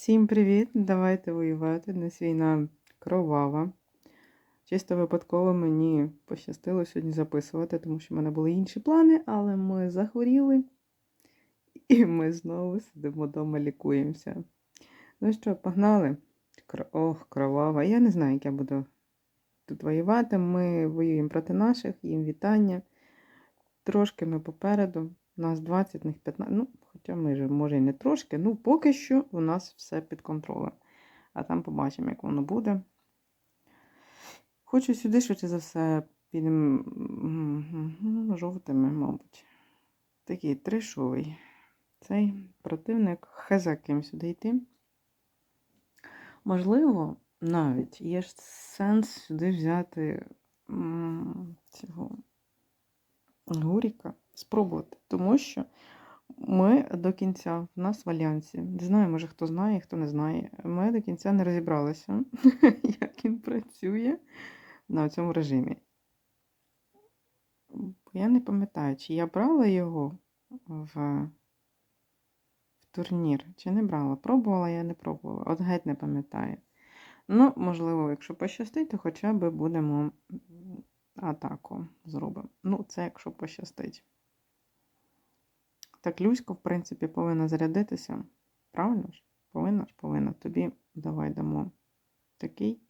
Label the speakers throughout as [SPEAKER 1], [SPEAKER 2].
[SPEAKER 1] Всім привіт! Давайте воювати. Нас війна кровава. Чисто випадково мені пощастило сьогодні записувати, тому що в мене були інші плани, але ми захворіли і ми знову сидимо вдома, лікуємося. Ну що, погнали? Ох, кровава. Я не знаю, як я буду тут воювати. Ми воюємо проти наших, їм вітання. Трошки ми попереду. У нас 20, в них 15. Ну, хоча ми ж, може, і не трошки. Ну, поки що у нас все під контролем. А там побачимо, як воно буде. Хочу сюди, швидше за все, підемо м, жовтими, мабуть. Такий трешовий. Цей противник ким сюди йти. Можливо, навіть є ж сенс сюди взяти цього Гуріка спробувати, тому що ми до кінця в нас в альянсі. Не знаю, може хто знає, хто не знає. Ми до кінця не розібралися, як він працює на цьому режимі. Я не пам'ятаю, чи я брала його в, в турнір, чи не брала. Пробувала, я не пробувала. От геть не пам'ятаю. Ну, можливо, якщо пощастить, то хоча б будемо атаку зробимо. Ну, це якщо пощастить. Так, Люська, в принципі, повинна зарядитися. Правильно ж? Повинна ж, повинна. Тобі давай дамо такий.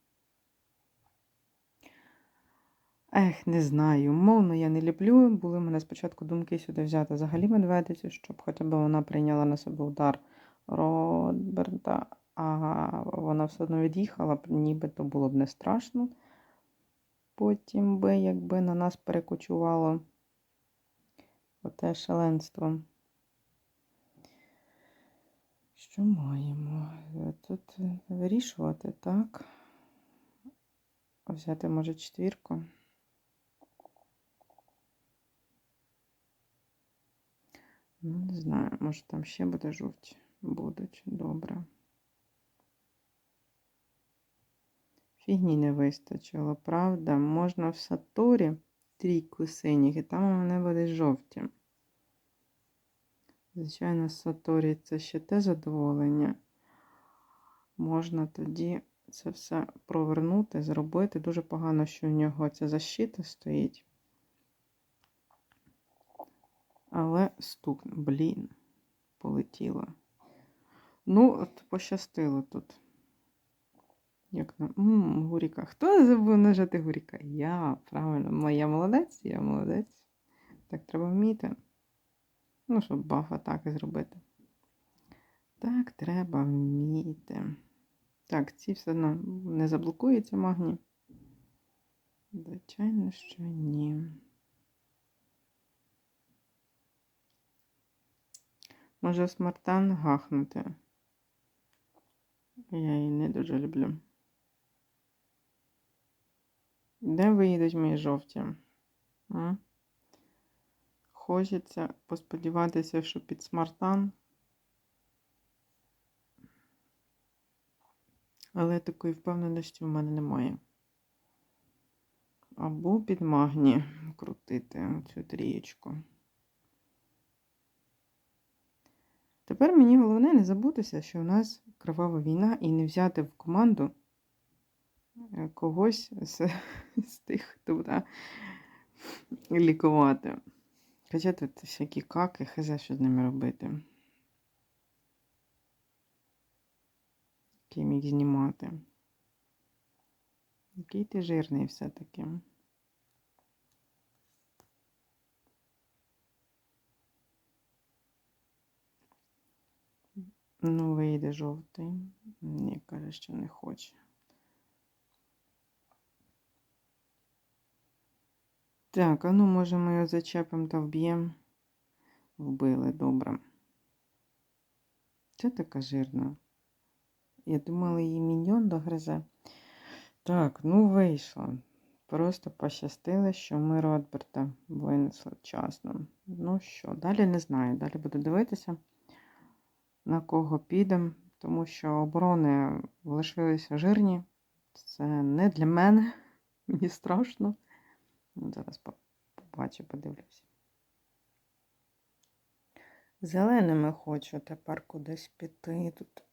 [SPEAKER 1] Ех, не знаю. Мовно я не люблю. Були в мене спочатку думки сюди взяти взагалі медведицю, щоб хоча б вона прийняла на себе удар Роберта, а вона все одно від'їхала, б, ніби то було б не страшно. Потім би, якби на нас перекочувало оте шаленство. Що маємо? Тут вирішувати, так? Взяти, може, четвірку. Ну, не знаю, може там ще буде жовті. Будуть, добре. Фігні не вистачило, правда? Можна в Саторі трійку синіх, і там у мене буде жовті. Звичайно, Саторі це ще те задоволення. Можна тоді це все провернути, зробити. Дуже погано, що у нього ця защита стоїть. Але стук, блін, полетіло. Ну, от пощастило тут. Як на Ммм, Гуріка. Хто забув нажати Гуріка? Я, правильно, моя молодець, я молодець. Так треба вміти. Ну, щоб баф атаки зробити. Так, треба вміти. Так, ці все одно не заблокується магній. Звичайно, що ні. Може смартан гахнути. Я її не дуже люблю. Де виїдуть мої жовті? М? Хочеться посподіватися, що під смартан. Але такої впевненості в мене немає. Або під магні крутити цю трієчку. Тепер мені головне не забутися, що у нас кривава війна і не взяти в команду когось з, з тих, хто буде лікувати. Хоча тут всякі каки, хз, що з ними робити. Який міг знімати. Який ти жирний все-таки. Ну, вийде жовтий. Ні, каже, що не хоче. Так, а ну, може, ми його зачепимо та вб'ємо. Вбили, добре. Це така жирна. Я думала, її міньйон догризе. Так, ну вийшло. Просто пощастило, що ми Ротберта винесли вчасно. Ну що, далі не знаю. Далі буду дивитися, на кого підемо, тому що оборони лишилися жирні. Це не для мене. Мені страшно. Ну, Зараз побачу, подивлюся. Зеленими хочу тепер кудись піти. Тут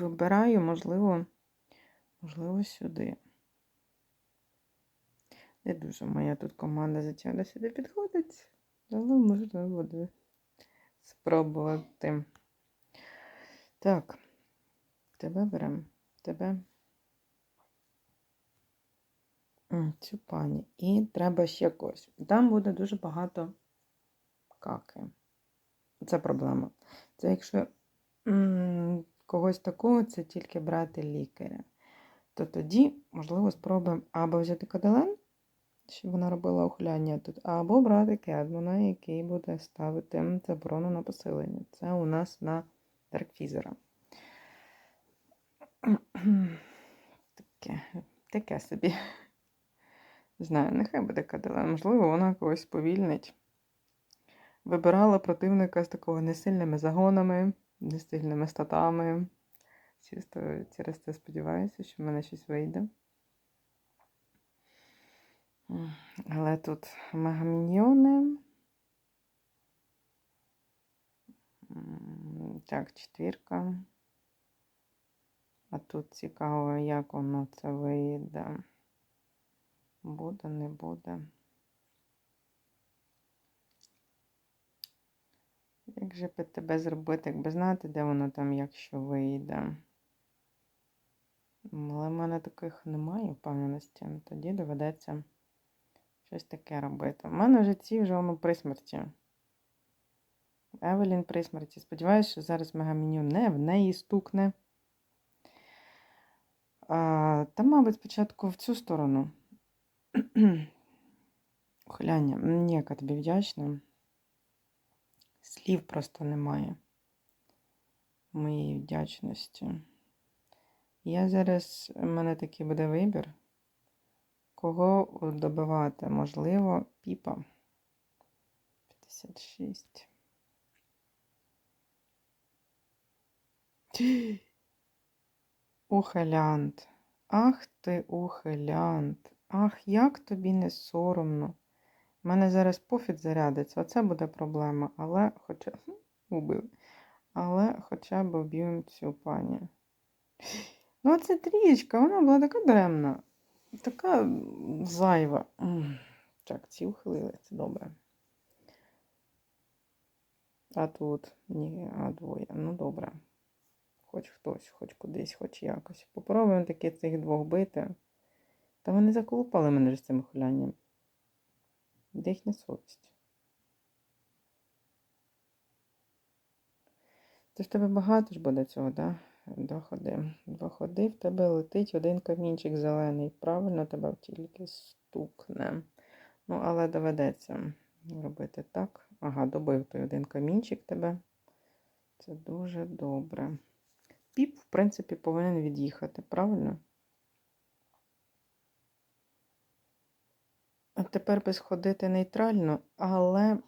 [SPEAKER 1] вибираю, можливо, можливо, сюди. Не дуже моя тут команда звичайно сюди підходить, але можна буде спробувати. Так, тебе беремо. Тебе. Цю пані. І треба ще когось. Там буде дуже багато каки. Це проблема. Це якщо когось такого, це тільки брати лікаря. То тоді, можливо, спробуємо або взяти каделен, щоб вона робила ухиляння тут, або брати кедмона, який буде ставити заборону на посилення. Це у нас на Даркфізера. Таке, таке собі. Не знаю, нехай буде каделен. Можливо, вона когось повільнить. Вибирала противника з такого несильними загонами, несильними статами. Чисто через це сподіваюся, що в мене щось вийде. Але тут мегаміньйони. Так, четвірка. А тут цікаво, як воно це вийде. Буде, не буде. Як же би тебе зробити, якби знати, де воно там, якщо вийде? Але в мене таких немає впевненості. Тоді доведеться щось таке робити. У мене вже ці вже воно при смерті. Евелін при смерті. Сподіваюся, що зараз мегаміню не в неї стукне. А, та, мабуть, спочатку в цю сторону. Ухиляння. Ніяка тобі вдячна. Слів просто немає моєї вдячності. Я зараз, у мене такий буде вибір, кого добивати. Можливо, піпа. 56. Ухилянт. Ах ти ухилянт. Ах, як тобі не соромно. У мене зараз пофіт зарядиться, оце буде проблема. Але хоча убив. Але хоча б вб'ємо цю пані. Ну, це трієчка, вона була така даремна, така зайва. Так, ці ухилили, це добре. А тут ні, а двоє. Ну добре. Хоч хтось, хоч кудись, хоч якось. Попробуємо таки цих двох бити. Та вони заколупали мене з цим ухилянням. Де їхня совість? Це ж тебе багато ж буде цього, да? Два ходи. Два ходи, в тебе летить один камінчик зелений. Правильно тебе тільки стукне. Ну, але доведеться робити так. Ага, добив той один камінчик тебе. Це дуже добре. Піп, в принципі, повинен від'їхати, правильно? Тепер би сходити нейтрально, але,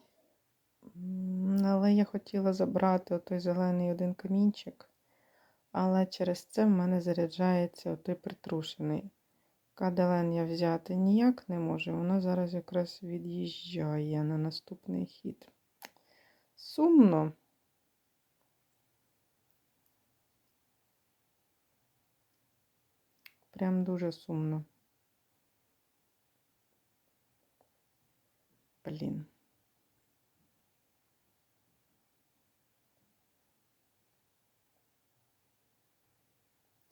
[SPEAKER 1] але я хотіла забрати отой зелений один камінчик. Але через це в мене заряджається отой притрушений. Каделен я взяти ніяк не можу. Вона зараз якраз від'їжджає на наступний хід. Сумно. Прям дуже сумно. Блін.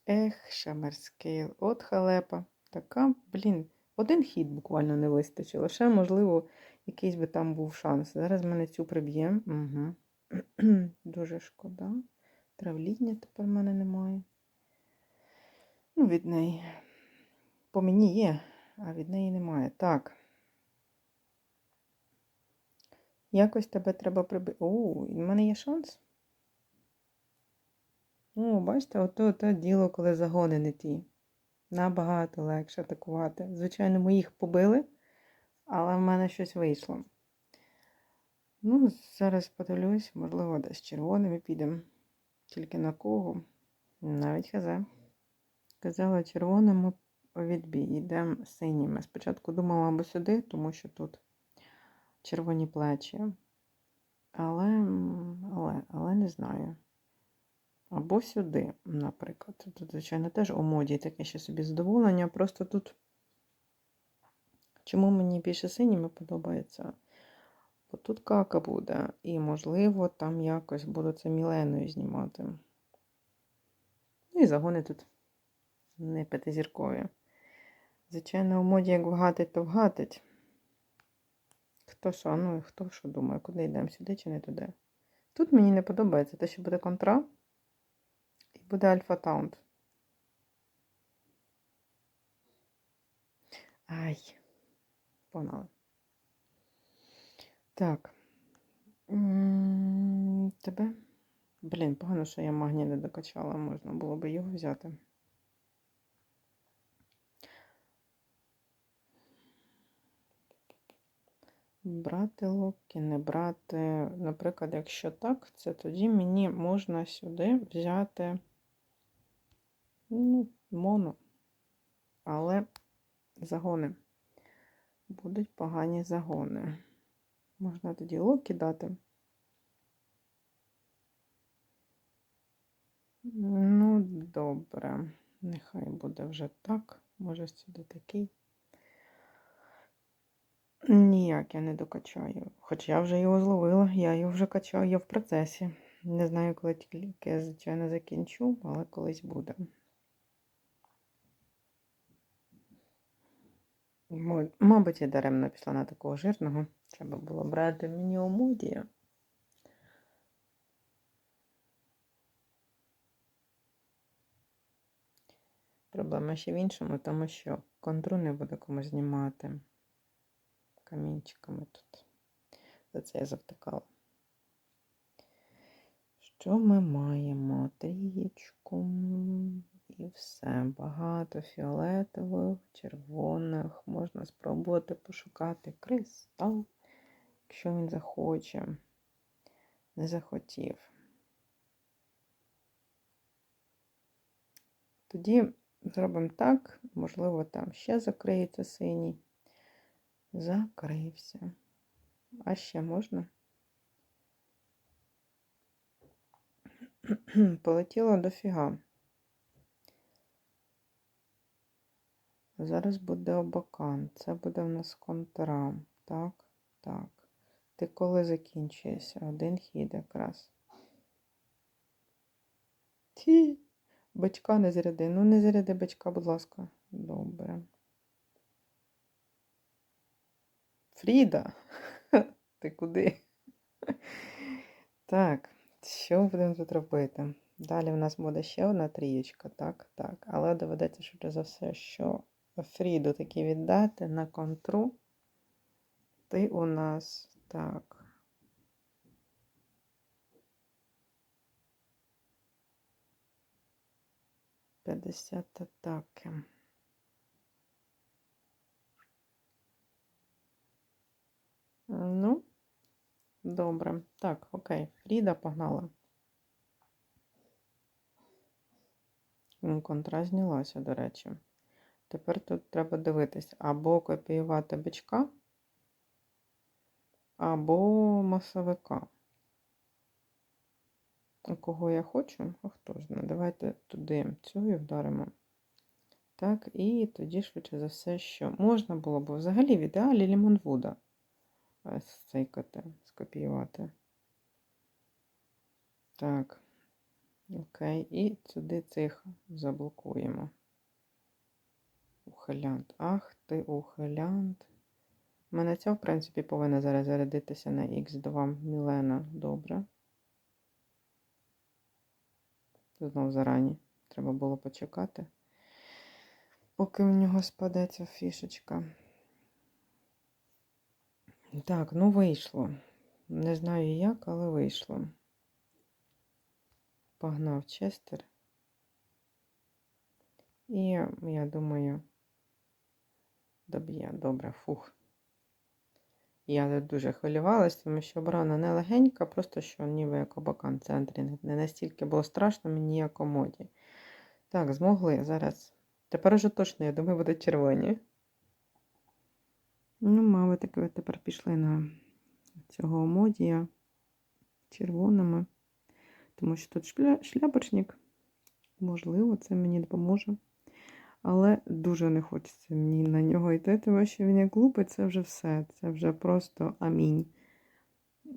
[SPEAKER 1] Ех, Шамерскейл, от халепа. Така, блін, один хід буквально не вистачило. Ще, можливо, якийсь би там був шанс. Зараз мене цю приб'є. Угу. Дуже шкода. Травління тепер в мене немає. Ну, від неї. По мені є, а від неї немає. Так. Якось тебе треба прибити. О, в мене є шанс. О, бачите, ото те діло, коли загони не ті. Набагато легше атакувати. Звичайно, ми їх побили, але в мене щось вийшло. Ну, зараз подивлюсь, можливо, десь червоними підемо. Тільки на кого? Навіть хз. Казала червоному відбій. Йдемо синіми. Спочатку думала або сюди, тому що тут червоні плечі. Але, але, але не знаю. Або сюди, наприклад. Тут, звичайно, теж у моді таке ще собі задоволення. Просто тут. Чому мені більше синіми подобається? Бо тут кака буде. І, можливо, там якось буду це міленою знімати. Ну і загони тут не п'ятизіркові. Звичайно, у моді як вгатить, то вгатить. Хто ну і хто що думає, куди йдемо, сюди чи не туди. Тут мені не подобається те, що буде контра і буде альфа таунт. Ай, погнали. Так. Тебе? Блін, погано, що я магній не докачала, можна було би його взяти. Брати локі, не брати. Наприклад, якщо так, це тоді мені можна сюди взяти ну, моно. Але загони. Будуть погані загони. Можна тоді локі дати. Ну, добре. Нехай буде вже так. Може, сюди такий. Ніяк я не докачаю. Хоч я вже його зловила, я його вже качаю, я в процесі. Не знаю, коли тільки я, звичайно, закінчу, але колись буде. Мабуть, я даремно пішла на такого жирного. Треба було брати мені омодія. Проблема ще в іншому, тому що контру не буде кому знімати камінчиками тут. За це я завтикала. Що ми маємо? Трієчку і все. Багато фіолетових, червоних. Можна спробувати пошукати кристал, якщо він захоче. Не захотів. Тоді зробимо так, можливо, там ще закриється синій. Закрився. А ще можна? Полетіло дофіга. Зараз буде обакан. Це буде в нас контра. Так, так. Ти коли закінчуєшся? Один хід якраз. Ті. Бачка не заряди. Ну, не заряди бачка, будь ласка. Добре. Фріда, ти куди? Так, що будемо тут робити? Далі в нас буде ще одна трієчка, так, так. Але доведеться швидше за все, що Фріду таки віддати на контру. Ти у нас так. П'ятдесят атаки. Ну, добре. Так, окей. Фріда погнала. Контра знялася, до речі. Тепер тут треба дивитись або копіювати бичка, або масовика. Кого я хочу? А хто ж знає. Давайте туди цю і вдаримо. Так, і тоді, швидше за все, що можна було б взагалі в ідеалі Лімонвуда цейкати, скопіювати. Так. Окей. І сюди цих заблокуємо. Ухилянт. Ах ти ухилянт. У мене ця, в принципі, повинна зараз зарядитися на Х2 Мілена. Добре. Знов зарані. Треба було почекати, поки в нього спаде ця фішечка. Так, ну вийшло. Не знаю як, але вийшло. Погнав Честер. І я думаю, доб'є. Добре, фух. Я дуже хвилювалась, тому що оборона не легенька, просто що ніби як обакан в центрі. Не- Не настільки було страшно мені, як у моді. Так, змогли зараз. Тепер уже точно, я думаю, будуть червоні. Ну, мабуть, таки тепер пішли на цього модія. червоними. Тому що тут шпля... шляпочник. Можливо, це мені допоможе. Але дуже не хочеться мені на нього йти, тому що він як лупить, це вже все. Це вже просто амінь.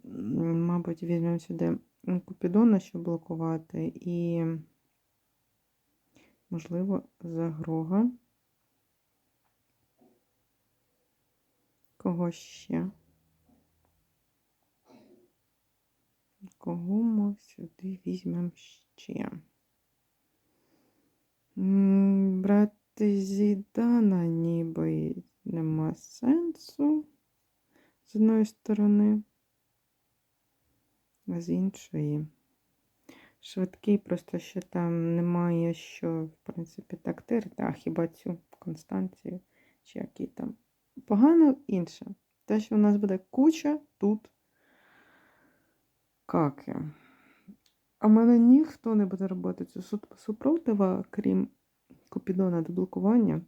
[SPEAKER 1] Мабуть, візьмемо сюди купідона, щоб блокувати, і, можливо, загрога. Кого ще? Кого ми сюди візьмемо ще? Брати Зідана ніби нема сенсу з одної сторони, а з іншої. Швидкий, просто що там немає що, в принципі, так а хіба цю Констанцію, чи який там. Погано інше. Те, що у нас буде куча тут каки. А в мене ніхто не буде робити цю су- супротива, крім Купідона до блокування.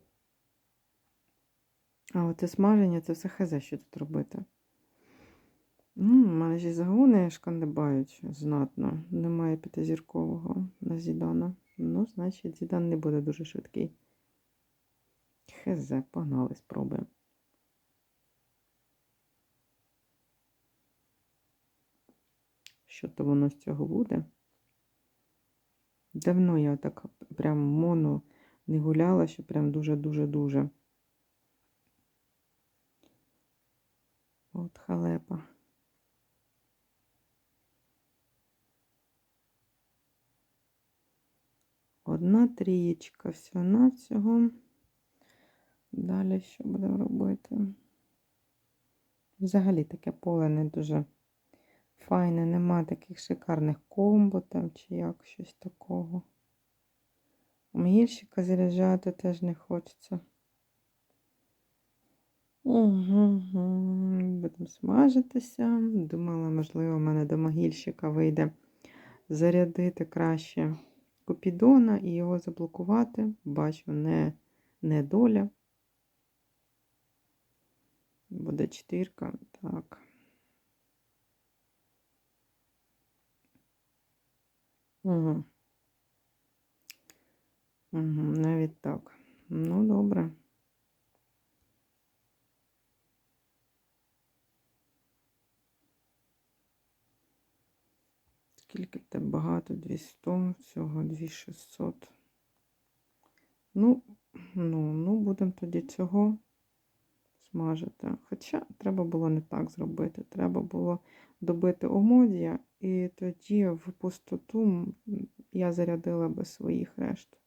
[SPEAKER 1] А оце смаження, це все хазе, що тут робити. У мене ж загони шкандибають знатно. Немає п'ятизіркового на Зідана. Ну, значить, Зідан не буде дуже швидкий. Хезе, погнали, спробуємо. Що то воно з цього буде? Давно я так прям моно не гуляла, що прям дуже-дуже-дуже. От халепа. Одна трієчка всього-навсього. Далі що будемо робити? Взагалі таке поле не дуже файне, нема таких шикарних комбо там чи як щось такого. Мгільщика заряджати теж не хочеться. Угу. Будемо смажитися. Думала, можливо, в мене до могильщика вийде зарядити краще Купідона і його заблокувати. Бачу, не, не доля. Буде чотирка. Так. Угу. Угу, навіть так. Ну, добре. Скільки тебе багато? 200, всього 2600. Ну, ну, ну, будемо тоді цього смажити. Хоча треба було не так зробити. Треба було добити омодія, і тоді в пустоту я зарядила би своїх решт.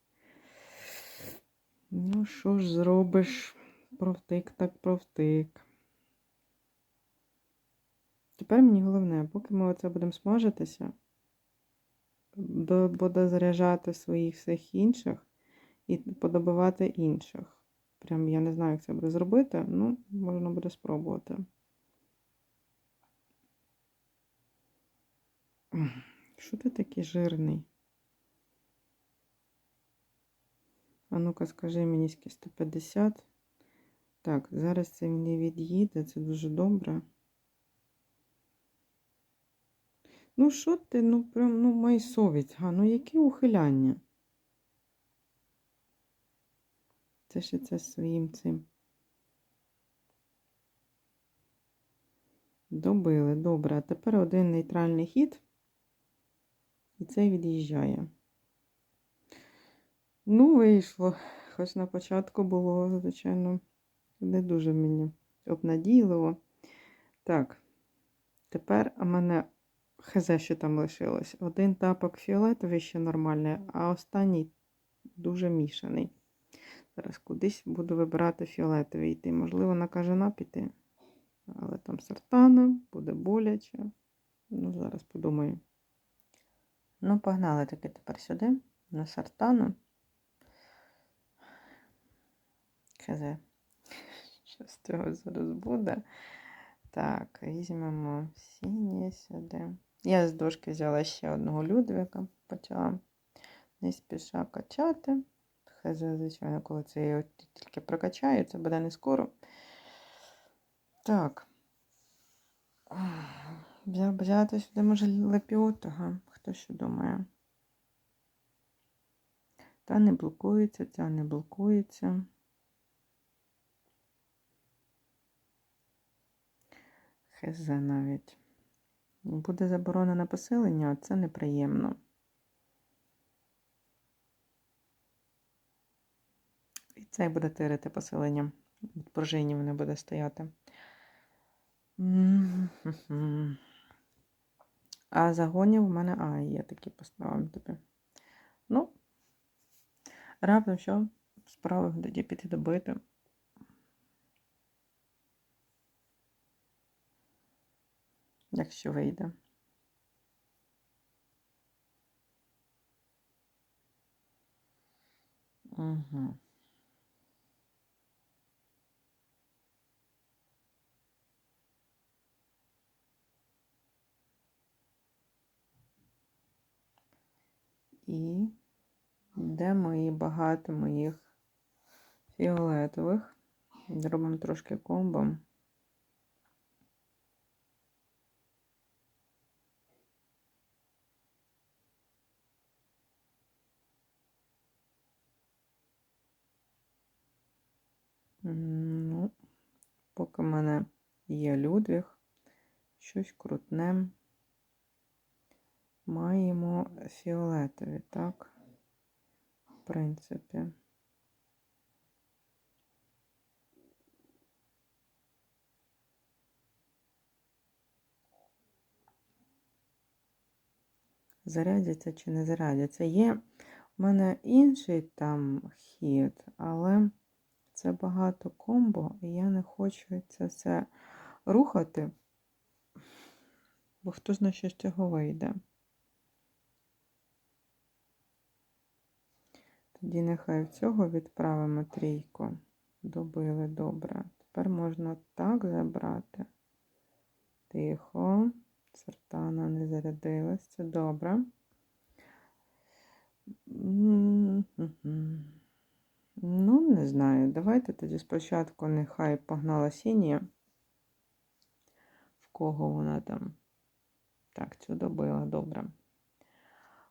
[SPEAKER 1] Ну, що ж зробиш? Провтик так провтик. Тепер мені головне, поки ми оце будемо смажитися, буду заряджати своїх всіх інших і подобивати інших. Прям я не знаю, як це буде зробити, ну, можна буде спробувати. Що ти такий жирний? А ну-ка, скажи мені, скільки 150. Так, зараз це мені від'їде, це дуже добре. Ну, що ти, ну, прям, ну, май совість, га, ну, які ухиляння? Це ще це своїм цим. Добили, добре. А тепер один нейтральний хід. І цей від'їжджає. Ну, вийшло. Хоч на початку було, звичайно, не дуже мені обнадійливо. Так, тепер у мене хз, що там лишилось. Один тапок фіолетовий ще нормальний, а останній дуже мішаний. Зараз кудись буду вибирати фіолетовий йти. Можливо, на кажана піти. Але там сартана, буде боляче. Ну, зараз подумаю. Ну, погнали таки тепер сюди, на сартану. Хз. Що з цього зараз буде? Так, візьмемо синє сюди. Я з дошки взяла ще одного Людвіка, почала не спіша качати. Хз, звичайно, коли це я тільки прокачаю, це буде не скоро. Так. Взяти сюди, може, лепіотага. Хто що думає? Та не блокується, ця не блокується. Хз навіть. Буде заборонене поселення, а це неприємно. І цей буде тирити поселення. Від пружинів не буде стояти. А загонів у мене. А, є такі поставимо тобі. Ну, раптом що справи тоді піти добити. Якщо вийде. Угу. І де мої багато моїх фіолетових. Зробимо трошки комбом. Ну, поки в мене є Людвіг, щось крутне. Маємо фіолетові, так? В принципі. Зарядяться чи не зарядяться. Є в мене інший там хід, але це багато комбо, і я не хочу це все рухати, бо хто знає, що з цього вийде. Тоді нехай в цього відправимо трійку. Добили добре. Тепер можна так забрати. Тихо. Сертана не зарядилась. Це добре. Ну, не знаю. Давайте тоді спочатку нехай погнала сінія. В кого вона там? Так, цю добила, добре.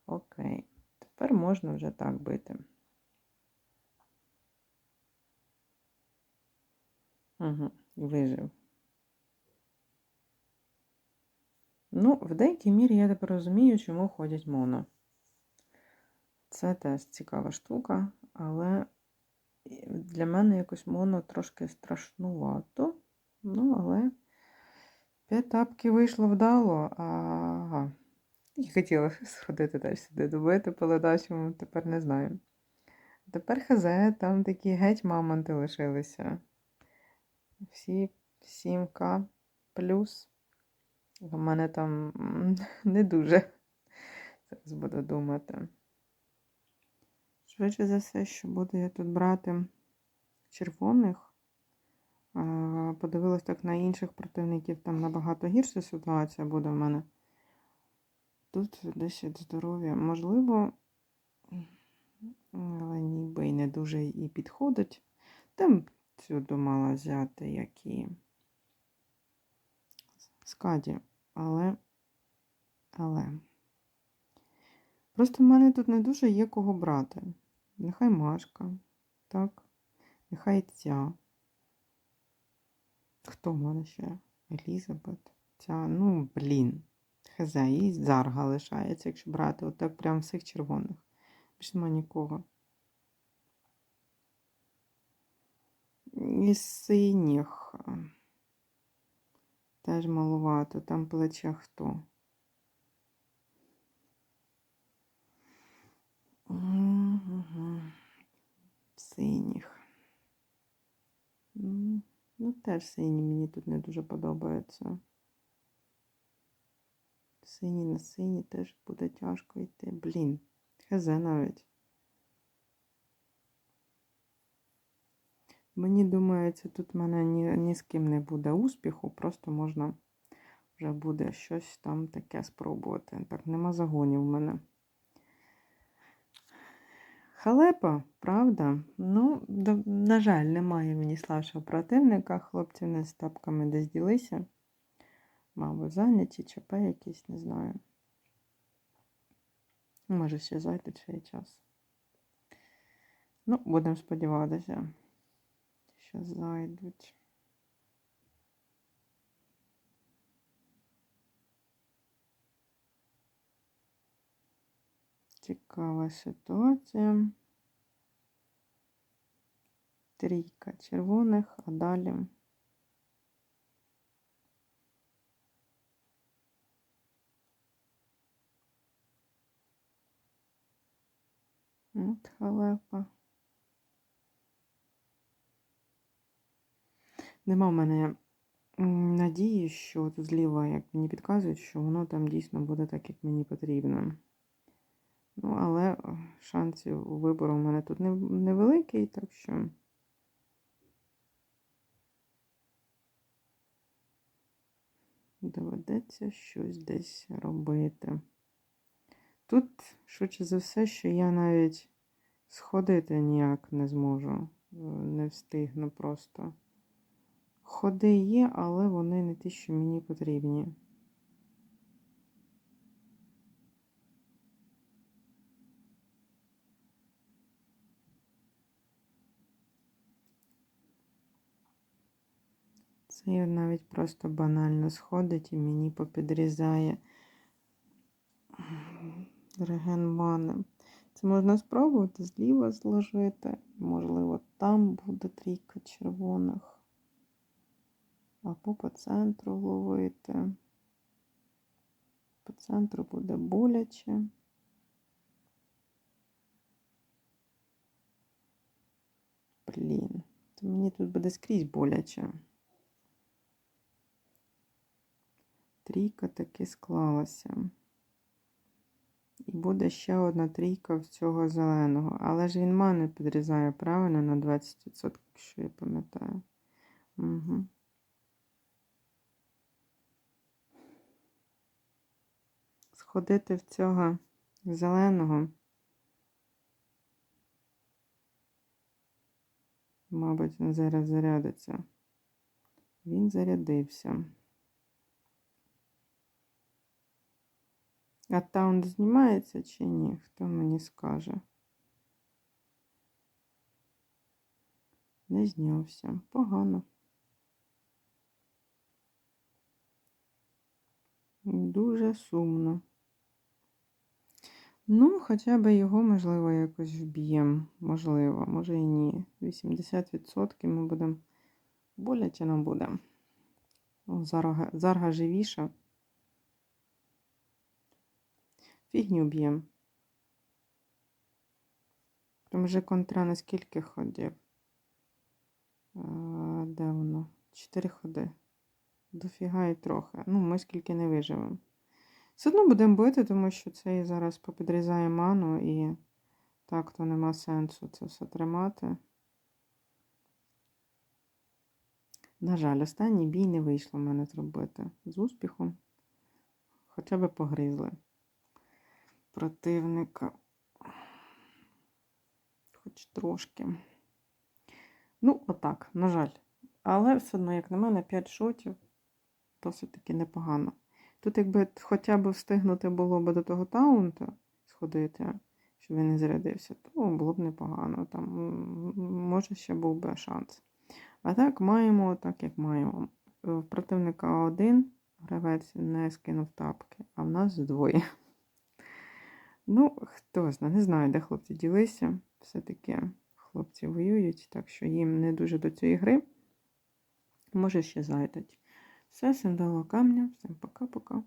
[SPEAKER 1] Окей. Тепер можна вже так бити. Угу, вижив. Ну, в деякій мірі я тепер розумію, чому ходять моно. Це теж цікава штука, але для мене якось моно трошки страшнувато. Ну, але п'ять тапки вийшло вдало. Ага. І хотіла сходити теж сюди добити по ледачому, тепер не знаю. Тепер хз, там такі геть мамонти лишилися. Всі 7К плюс. У мене там не дуже. Зараз буду думати. Швидше за все, що буду я тут брати червоних. Подивилась так на інших противників, там набагато гірша ситуація буде в мене. Тут десь від здоров'я. Можливо, але ніби й не дуже і підходить. Там цю думала взяти, як і скаді, але, але. Просто в мене тут не дуже є кого брати. Нехай Машка, так, нехай ця. Хто в мене ще? Елізабет. Ця, ну, блін. Хз, і зарга лишається, якщо брати отак прям всіх червоних. Більш нема нікого. Із синіх теж малувато, там плече хто. Синіх. Ну, теж сині мені тут не дуже подобаються. Сині на сині теж буде тяжко йти. Блін, хз навіть. Мені думається, тут в мене ні, ні з ким не буде успіху, просто можна вже буде щось там таке спробувати. Так, нема загонів в мене. Халепа, правда? Ну, до, на жаль, немає мені слабшого противника. Хлопці не з тапками десь ділися. Мабуть, зайняті, ЧП якісь, не знаю. Може, ще зайдуть ще й час. Ну, будемо сподіватися, що зайдуть. Цікава ситуація. Трійка червоних, а далі. От халепа. Нема в мене надії, що зліва, як мені підказують, що воно там дійсно буде так, як мені потрібно. Ну, але е, шансів вибору в мене тут не- невеликий, так що. Доведеться щось десь робити. Тут, швидше за все, що я навіть сходити ніяк не зможу, е, не встигну просто. Ходи є, але вони не ті, що мені потрібні. Це навіть просто банально сходить і мені попідрізає реген мани. Це можна спробувати зліва зложити. Можливо, там буде трійка червоних. Або по центру ловити. По центру буде боляче. Блін, то мені тут буде скрізь боляче. Трійка таки склалася. І буде ще одна трійка в цього зеленого. Але ж він мани підрізає правильно на 20%, якщо я пам'ятаю. Угу. Сходити в цього зеленого. Мабуть, він зараз зарядиться. Він зарядився. А таунт знімається чи ні? Хто мені скаже? Не знявся. Погано. Дуже сумно. Ну, хоча б його, можливо, якось вб'ємо. Можливо, може і ні. 80% ми будемо боляче нам буде. Зарга, зарга живіша. Фігню б'ємо. Там вже контра на скільки ходів? А, де воно? Чотири ходи. Дофіга і трохи. Ну, ми скільки не виживемо. Все одно будемо бити, тому що цей зараз попідрізає ману і так то нема сенсу це все тримати. На жаль, останній бій не вийшло в мене зробити з успіхом. Хоча б погризли противника. Хоч трошки. Ну, отак, на жаль. Але все одно, як на мене, 5 шотів досить таки непогано. Тут, якби хоча б встигнути було б до того таунта сходити, щоб він не зарядився, то було б непогано. Там, може, ще був би шанс. А так, маємо так, як маємо. В противника один гравець не скинув тапки, а в нас двоє. Ну, хто знає, не знаю, де хлопці ділися. Все-таки хлопці воюють, так що їм не дуже до цієї гри. Може, ще зайдуть. Все, всім дало камня, всім пока-пока.